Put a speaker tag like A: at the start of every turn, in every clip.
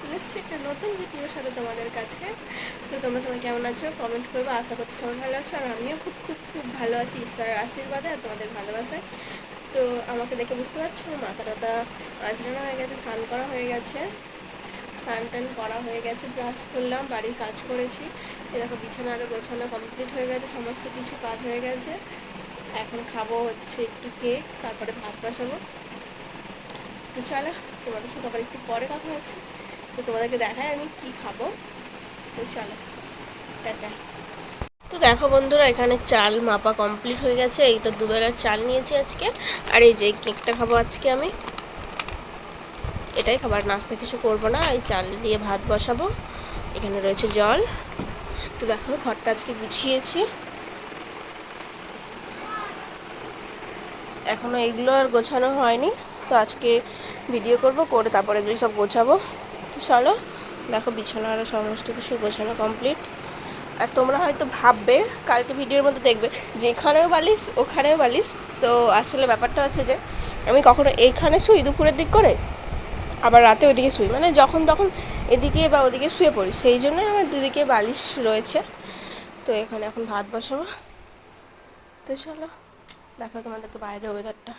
A: চলে এসেছি একটা নতুন ভিডিওর সাথে তোমাদের কাছে। তো তোমরা সবাই কেমন আছো? কমেন্ট করব, আশা করছি সবাই ভালো আছো। আর আমিও খুব খুব খুব ভালো আছি ঈশ্বরের আশীর্বাদে আর তোমাদের ভালোবাসায়। তো আমাকে দেখে বুঝতে পারছ, মাথা টাথা আঁচড়ানো হয়ে গেছে, স্নান করা হয়ে গেছে। স্নান টান করা হয়ে গেছে ব্রাশ করলাম, বাড়ির কাজ করেছি। দেখো, বিছানা আরও গোছানো কমপ্লিট হয়ে গেছে, সমস্ত কিছু কাজ হয়ে গেছে। এখন খাব হচ্ছে একটু কেক তারপরে ভাত বসাবো। তো চলো, তোমাদের সাথে আবার একটু পরে কথা হচ্ছে। তো তোমাদেরকে দেখায় আমি কি খাব। তো চলো তো দেখো বন্ধুরা, এখানে চাল মাপা কমপ্লিট হয়ে গেছে। এইটা দুবেলার চাল নিয়েছি আজকে। আর এই যে কেকটা খাব আজকে আমি। এটাই খাবার, নাস্তা কিছু করব না। এই চাল দিয়ে ভাত বসাবো। এখানে রয়েছে জল। তো দেখো, ঘরটা আজকে গুছিয়েছি। এখনও এগুলো আর গোছানো হয়নি। তো আজকে ভিডিও করব, করে তারপরে এগুলি সব গোছাবো। চলো। দেখো বিছানা সমস্ত কিছু গোছানো কমপ্লিট আর তোমরা হয়তো ভাববে, কালকে ভিডিওর মধ্যে দেখবে, যেখানেও বালিশ, ওখানেও বালিশ। তো আসলে ব্যাপারটা হচ্ছে যে, আমি কখনো এইখানে শুই দুপুরের দিক করে, আবার রাতে ওদিকে শুই। মানে যখন তখন এদিকে বা ওদিকে শুয়ে পড়ি, সেই জন্যই আমার দুদিকে বালিশ রয়েছে। তো এখানে এখন ভাত বসাবো। তো চলো, দেখো তোমাদেরকে বাইরের ওয়েদারটা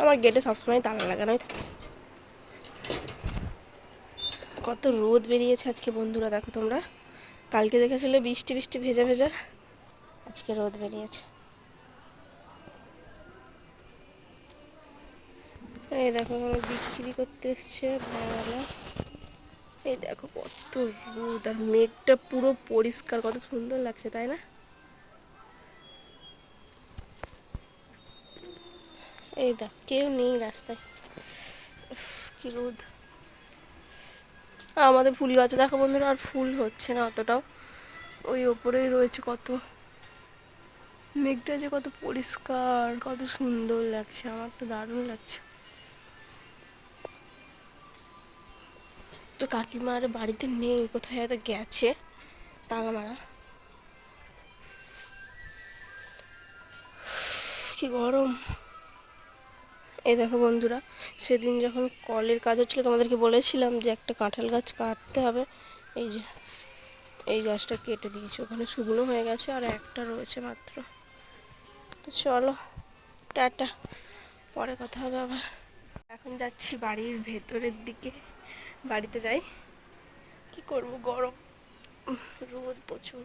A: আমার গেটে সবসময় তালা লাগানোই থাকে। কত রোদ বেরিয়েছে আজকে বন্ধুরা, দেখো তোমরা। কালকে দেখেছিলে বৃষ্টি বৃষ্টি ভেজা ভেজা। আজকে রোদ বেরিয়েছে। এই দেখো আমার বিক্রি করতে এসছে ভাড়াওয়ালা। এই দেখো কত রোদ, আর মেঘটা পুরো পরিষ্কার, কত সুন্দর লাগছে, তাই না? এই দেখ, কেউ নেই রাস্তায়। কি রোদ। আমাদের ফুল গাছে, দেখো বন্ধুরা, আর ফুল হচ্ছে না অতটাও। ওই ওপরেই রয়েছে কত। মেঘটা যে কত পরিষ্কার, কত সুন্দর লাগছে, আমার তো দারুণ লাগছে। তো কাকিমার বাড়িতে নেই, কোথায় হয়তো গেছে? তালা মারা কি গরম। এই দেখো বন্ধুরা, সেদিন যখন কলের কাজ হচ্ছিল, তোমাদেরকে বলেছিলাম যে একটা কাঁঠাল গাছ কাটতে হবে। এই যে, এই গাছটা কেটে দিয়েছি, ওখানে শুকনো হয়ে গেছে আর একটা রয়েছে মাত্র। তো চলো, টাটা, পরে কথা হবে আবার। এখন যাচ্ছি বাড়ির ভেতরের দিকে, বাড়িতে যাই। কি করব? গরম, রোদ প্রচুর।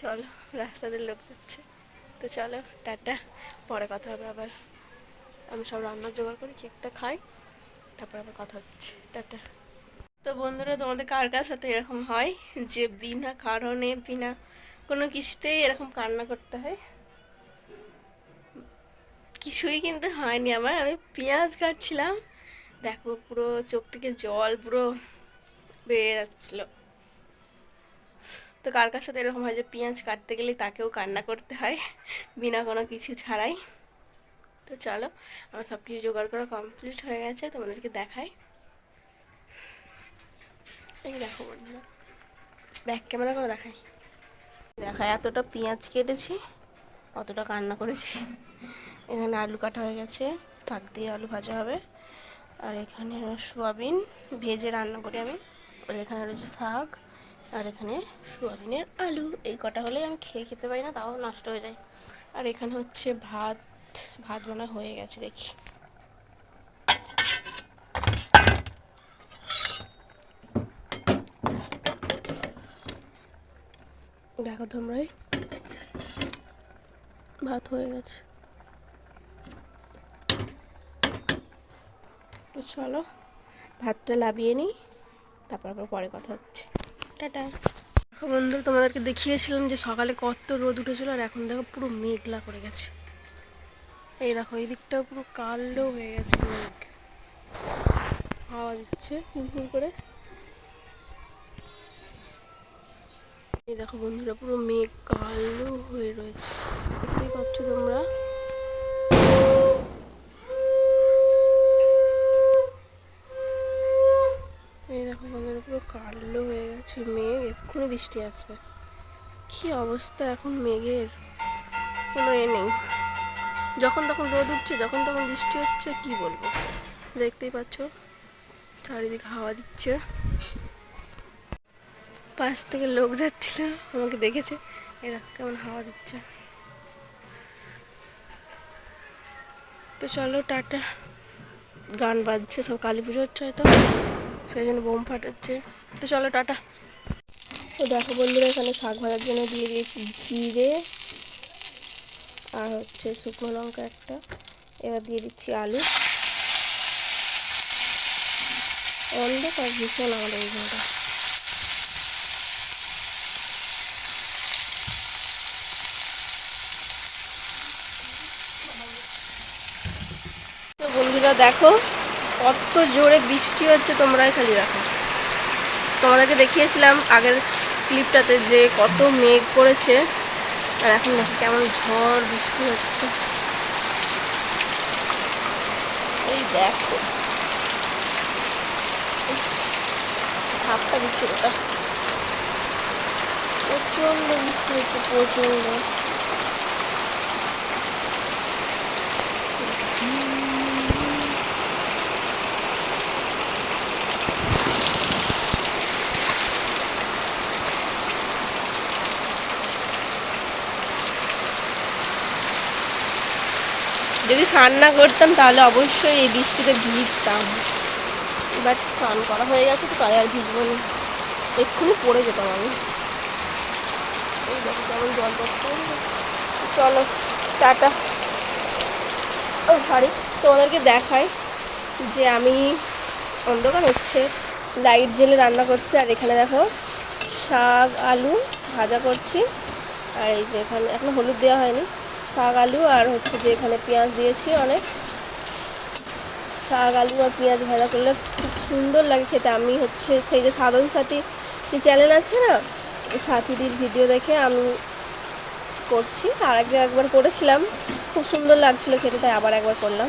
A: চলো রাস্তাতে লোক যাচ্ছে। তো চলো, টাটা। পরে কথা হবে আবার। আমি সব রান্নার জোগাড় করি, কেকটা খাই, তারপর আবার কথা হচ্ছে। টাটা। তো বন্ধুরা, তোমাদের কার কার সাথে এরকম হয় যে বিনা কারণে, বিনা কোনো কিছুতেই এরকম কান্না করতে হয়? কিছুই কিন্তু হয়নি আমার। আমি পেঁয়াজ কাটছিলাম। দেখো, পুরো চোখ থেকে জল পুরো বেড়ে যাচ্ছিল। তো কার কার সাথে এরকম হয় যে পেঁয়াজ কাটতে গেলে তাকেও কান্না করতে হয়, বিনা কোনো কিছু ছাড়াই। তো চলো, আমার সব কিছু জোগাড় করা কমপ্লিট হয়ে গেছে, তোমাদেরকে দেখাই। এই দেখো বন্ধুরা ব্যাক ক্যামেরা করে দেখাই। দেখা, এতটা পেঁয়াজ কেটেছি অতটা কান্না করেছি। এখানে আলু কাটা হয়ে গেছে থাক দিয়ে আলু ভাজা হবে। আর এখানে সোয়াবিন ভেজে রান্না করি আমি। আর এখানে রয়েছে শাক। আর এখানে সোয়াবিনের আলু। এই কটা হলেই আমি খেয়ে খেতে পারি না, তাও নষ্ট হয়ে যায়। আর এখানে হচ্ছে ভাত ভাত বানা হয়ে গেছে, দেখি। দেখো তোমরাই, ভাত হয়ে গেছে। চলো, ভাতটা লাবিয়ে নিই, তারপর আবার পরে কথা টাটা দেখো বন্ধু, তোমাদেরকে দেখিয়েছিলাম যে সকালে কত রোদ উঠেছিল আর এখন দেখো পুরো মেঘলা করে গেছে। এই দেখো, এই দিকটা পুরো কালো হয়ে গেছে মেঘ। হাওয়া দিচ্ছে ফুল করে। এই দেখো বন্ধুরা, পুরো মেঘ কালো হয়ে রয়েছে। দেখতেই পাচ্ছ তোমরা? গেছে মেঘ, এক্ষুনি বৃষ্টি আসবে। কি অবস্থা এখন মেঘের? কোনো এ নেই। যখন তখন রোদ উঠছে, যখন তখন বৃষ্টি হচ্ছে, কি বলব? দেখতেই পাচ্ছ, চারিদিকে হাওয়া দিচ্ছে। পাশ থেকে লোক যাচ্ছিল, আমাকে দেখেছে। এরা কেমন হাওয়া দিচ্ছে। তো চলো টাটা। গান বাজছে, সব কালী পুজো হচ্ছে হয়তো। সেই জন্য বোম ফাটাচ্ছে। তো চলো, টাটা। তো দেখো বন্ধুরা, এখানে শাক ভাজার জন্য দিয়ে দিয়েছি জিরে আর হচ্ছে শুকনো লঙ্কা একটা। এবার দিয়ে দিচ্ছি আলু। অন্ধকার ভীষণ আমাদের তো বন্ধুরা, দেখো কত জোরে বৃষ্টি হচ্ছে তোমরাই খালি দেখো। তোমাদেরকে দেখিয়েছিলাম আগের ক্লিপটাতে যে কত মেঘ করেছে। আর এখন দেখো কেমন ঝড় বৃষ্টি হচ্ছে। এই দেখো। হাতটা দিচ্ছে ওটা। প্রচণ্ড বৃষ্টি হচ্ছে প্রচণ্ড যদি স্নান করতাম, তাহলে অবশ্যই এই বৃষ্টিতে ভিজতাম। বাট স্নান করা হয়ে গেছে, তো তাই আর ভিজবো না। এক্ষুনি পড়ে যেতাম আমি। জল চলো, টাটা। ও সরি তোমাদেরকে দেখাই যে আমি অন্ধকার হচ্ছে, লাইট জেলে রান্না করছি, আর এখানে দেখো শাক, আলু ভাজা করছি, আর এই যে এখানে এখন হলুদ দেওয়া হয়নি। শাক, আলু আর হচ্ছে যে এখানে পেঁয়াজ দিয়েছি অনেক। শাক, আলু আর পেঁয়াজ ভাজা করলে খুব সুন্দর লাগে খেতে। আমি হচ্ছে সেই যে সাধন সাথী চ্যানেল আছে না, সাথীদির ভিডিও দেখে আমি করছি। আর আগে একবার করেছিলাম, খুব সুন্দর লাগছিল খেতে, তাই আবার একবার করলাম।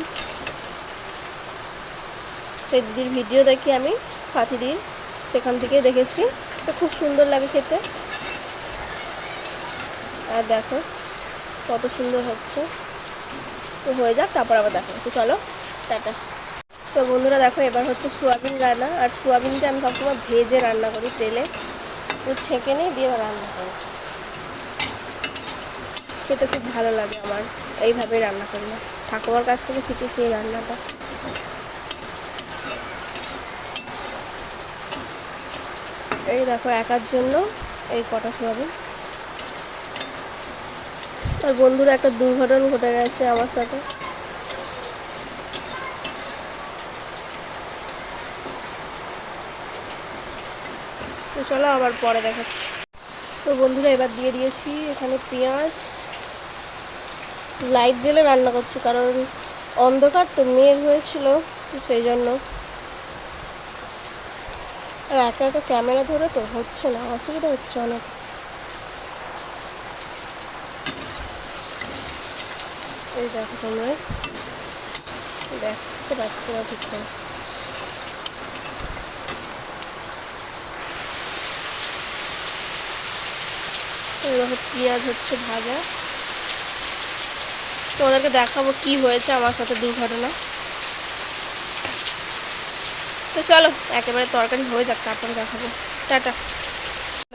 A: সেই দিদির ভিডিও দেখে আমি সাথীদির সেখান থেকে দেখেছি। তো খুব সুন্দর লাগে খেতে। আর দেখো। কত সুন্দর হচ্ছে। তো হয়ে যাক, তারপর আবার দেখো তো চলো, টাটা। তো বন্ধুরা দেখো, এবার হচ্ছে সোয়াবিন রান্না। আর সোয়াবিনটা আমি সবসময় ভেজে রান্না করি তেলে। তো ছেঁকে নিই দিয়ে রান্না করি। খেতে খুব ভালো লাগে আমার এইভাবে রান্না করলে। ঠাকুমার কাছ থেকে শিখেছি এই রান্নাটা। এই দেখো, একার জন্য এই কটা সোয়াবিন। আর বন্ধুরা একটা দুর্ঘটনা ঘটে গেছে আমার সাথে। তো চলো আবার পরে দেখাচ্ছি। তো বন্ধুরা, এবার দিয়ে দিয়েছি এখানে পেঁয়াজ। লাইট জেলে রান্না করছি, কারণ অন্ধকার তো মেঘ হয়েছিল সেই জন্য। আর একা একা ক্যামেরা ধরে তো হচ্ছে না, অসুবিধা হচ্ছে অনেক। এই দেখো তোমরা। দেখতে পাচ্ছি না ঠিক এরকম পেঁয়াজ হচ্ছে ভাজা। তোমাদেরকে দেখাবো কি হয়েছে আমার সাথে দুর্ঘটনা। তো চলো, একেবারে তরকারি হয়ে যাক, তারপরে দেখাবো। টাটা।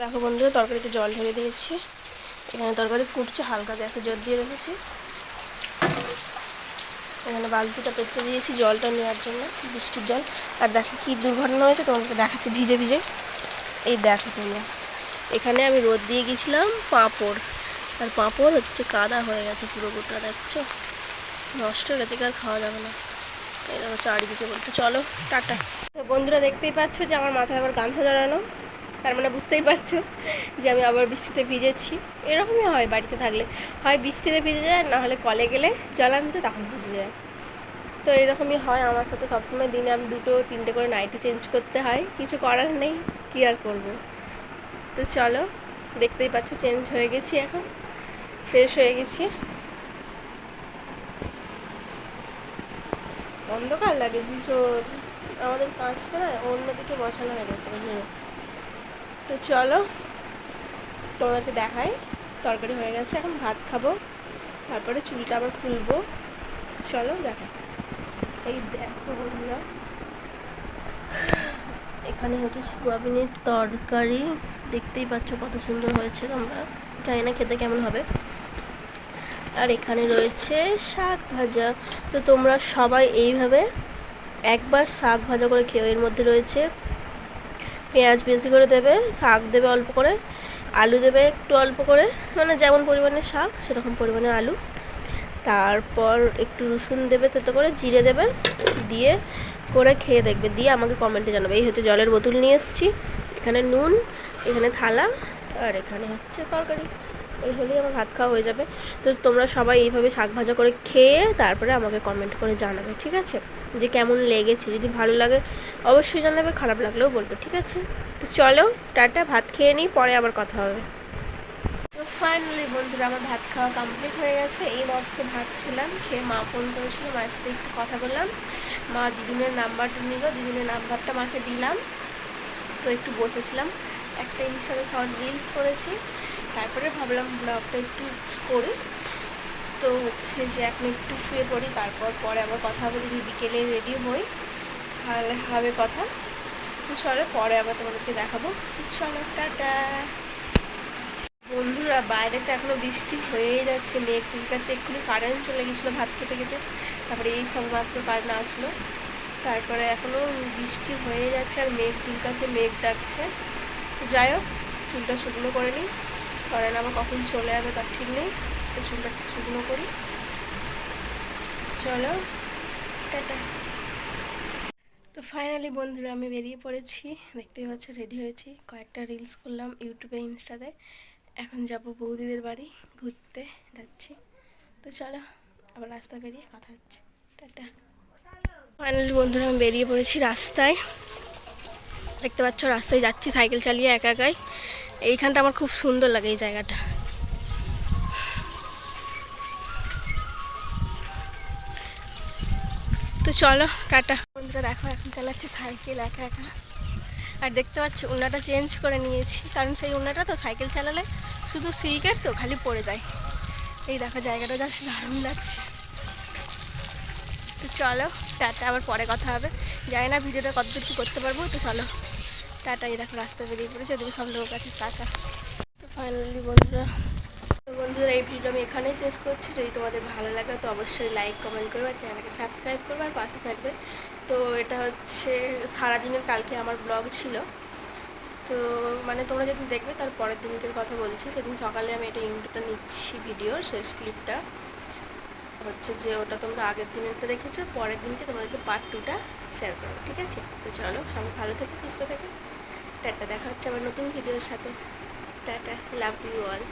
A: দেখো বন্ধুরা, তরকারিতে জল ঢেলে দিয়েছি। এখানে তরকারি ফুটছে, হালকা গ্যাসে জল দিয়ে রেখেছি। এখানে বালতিটা পেতে দিয়েছি জলটা নেওয়ার জন্য, বৃষ্টির জল। আর দেখো কী দুর্ঘটনা হয়েছে, তোমাদেরকে দেখাচ্ছি ভিজে ভিজে। এই দেখো তোমরা এখানে আমি রোদ দিয়ে গেছিলাম পাঁপড়। আর পাঁপড় হচ্ছে কাদা হয়ে গেছে পুরো গোটা, দেখছ? নষ্ট হয়ে গেছে আর খাওয়া যাবে না। এই দেখো চারিদিকে বলতে চলো, টাটা। বন্ধুরা দেখতেই পাচ্ছ যে আমার মাথায় আবার গামছা জড়ানো। তার মানে বুঝতেই পারছ যে আমি আবার বৃষ্টিতে ভিজেছি। এরকমই হয় বাড়িতে থাকলে। হয় বৃষ্টিতে ভিজে যায়, না হলে কলে গেলে জল আনতে তখন ভিজে যায়। তো এরকমই হয় আমার সাথে সবসময়। দিনে আমি দুটো, তিনটে করে নাইটি চেঞ্জ করতে হয়। কিছু করার নেই, কী আর করব? তো চলো, দেখতেই পাচ্ছ চেঞ্জ হয়ে গেছি এখন। ফ্রেশ হয়ে গেছি। অন্ধকার লাগে ভীষণ। আমাদের পাঁচটা না অন্যদিকে বসানো হয়ে গেছে তো চলো, তোমাদেরকে দেখাই। তরকারি হয়ে গেছে, এখন ভাত খাব। তারপরে চুলটা আবার খুলবো। চলো, দেখা। এই দেখো বন্ধুরা, এখানে হচ্ছে সোয়াবিনের তরকারি। দেখতেই পাচ্ছ কত সুন্দর হয়েছে তোমরা। জানি না খেতে কেমন হবে। আর এখানে রয়েছে শাক ভাজা। তো তোমরা সবাই এইভাবে একবার শাক ভাজা করে খেয়ে এর মধ্যে রয়েছে পেঁয়াজ বেশি করে দেবে, শাক দেবে অল্প করে, আলু দেবে একটু অল্প করে মানে যেমন পরিমাণে শাক সেরকম পরিমাণে আলু। তারপর একটু রসুন দেবে তাতে করে, জিরে দেবে, দিয়ে করে খেয়ে দেখবে, দিয়ে আমাকে কমেন্টে জানাবে। এই হচ্ছে জলের বোতল নিয়ে এসেছি, এখানে নুন, এখানে থালা, আর এখানে হচ্ছে তরকারি। এই হলেই আমার ভাত খাওয়া হয়ে যাবে। তো তোমরা সবাই এইভাবে শাক ভাজা করে খেয়ে তারপরে আমাকে কমেন্ট করে জানাবে, ঠিক আছে? যে কেমন লেগেছে, যদি ভালো লাগে অবশ্যই জানাবে, খারাপ লাগলেও বলবে, ঠিক আছে? তো চলো, টাটা, ভাত খেয়ে নিই, পরে আবার কথা হবে। তো ফাইনালি বন্ধুরা, আমার ভাত খাওয়া কমপ্লিট হয়ে গেছে। এই মাত্র ভাত খেলাম, খেয়ে মা ফোন করেছিল, মায়ের সাথে একটু কথা বললাম। মা দিদিনের নাম্বারটা নিল, দিদিনের নাম্বারটা মাকে দিলাম। তো একটু বসেছিলাম। একটা ইনস্টাতে শর্ট রিলস করেছি। তারপরে ভাবলাম ব্লগটা একটু করি। তো হচ্ছে যে এখন একটু শুয়ে পড়ি, তারপর পরে আবার কথা হবে, যদি বিকেলে রেডি হই, তাহলে হবে কথা। তো চলো পরে আবার তোমাদেরকে দেখাবো। চলো, টাটা। বন্ধুরা, বাইরে তো এখনও বৃষ্টি হয়েই যাচ্ছে, মেঘ চিলকাচ্ছে এক্ষুনি কারেন্ট চলে গেছিল ভাত খেতে খেতে। তারপরে এই সব মাত্র কারেন্ট আসলো। তারপরে এখনও বৃষ্টি হয়ে যাচ্ছে আর মেঘ চিলকাচ্ছে মেঘ ডাকছে। যাই হোক, চুলটা শুকনো করে নিই। কারণ আবার কখন চলে যাবে তার ঠিক নেই তো চুলটা শুকনো করি। চলো, টাটা। তো ফাইনালি বন্ধুরা আমি বেরিয়ে পড়েছি, দেখতেই পাচ্ছ রেডি হয়েছি। কয়েকটা রিলস করলাম ইউটিউবে ইনস্টাতে এখন যাব বৌদিদের বাড়ি, ঘুরতে যাচ্ছি। তো চলো, আবার রাস্তা বেরিয়ে কথা হচ্ছে। টাটা। ফাইনালি বন্ধুরা আমি বেরিয়ে পড়েছি রাস্তায়। দেখতে পাচ্ছ, রাস্তায় যাচ্ছি, সাইকেল চালিয়ে একা একাই। এইখানটা আমার খুব সুন্দর লাগে, এই জায়গাটা। তো চলো, টাটা। বন্ধুরা, দেখো, এখন চালাচ্ছি সাইকেল একা একা। আর দেখতে পাচ্ছ উন্নাটা চেঞ্জ করে নিয়েছি। কারণ সেই উন্নাটা তো সাইকেল চালালে শুধু সিল্কের তো খালি পড়ে যায়। এই দেখো, জায়গাটা যাচ্ছে দারুণ লাগছে। তো চলো, টাটা, আবার পরে কথা হবে। জানি না ভিডিওটা কতদূর কী করতে পারব, তো চলো। টাটা দেখো, রাস্তা বেরিয়ে পড়েছে, ওদিকে সব লোক আছে, টাটা। তো ফাইনালি বন্ধুরা বন্ধুরা, এই ভিডিও আমি এখানেই শেষ করছি। যদি তোমাদের ভালো লাগে, তো অবশ্যই লাইক কমেন্ট করবে আর চ্যানেলকে সাবস্ক্রাইব করবে আর পাশে থাকবে। তো এটা হচ্ছে সারাদিনের, কালকে আমার ব্লগ ছিল। তো মানে তোমরা যেদিন দেখবে, তার পরের দিনকের কথা বলছি। সেদিন সকালে আমি এটা ইউটিউবটা নিচ্ছি ভিডিও শেষ ক্লিপটা হচ্ছে যে, ওটা তোমরা আগের দিনেরটা দেখেছ, পরের দিনকে তোমাদেরকে পার্ট টুটা শেয়ার করব, ঠিক আছে? তো চলো, সবাই ভালো থেকে, সুস্থ থেকে। টাটা দেখা হচ্ছে আবার নতুন ভিডিওর সাথে। Tata love you all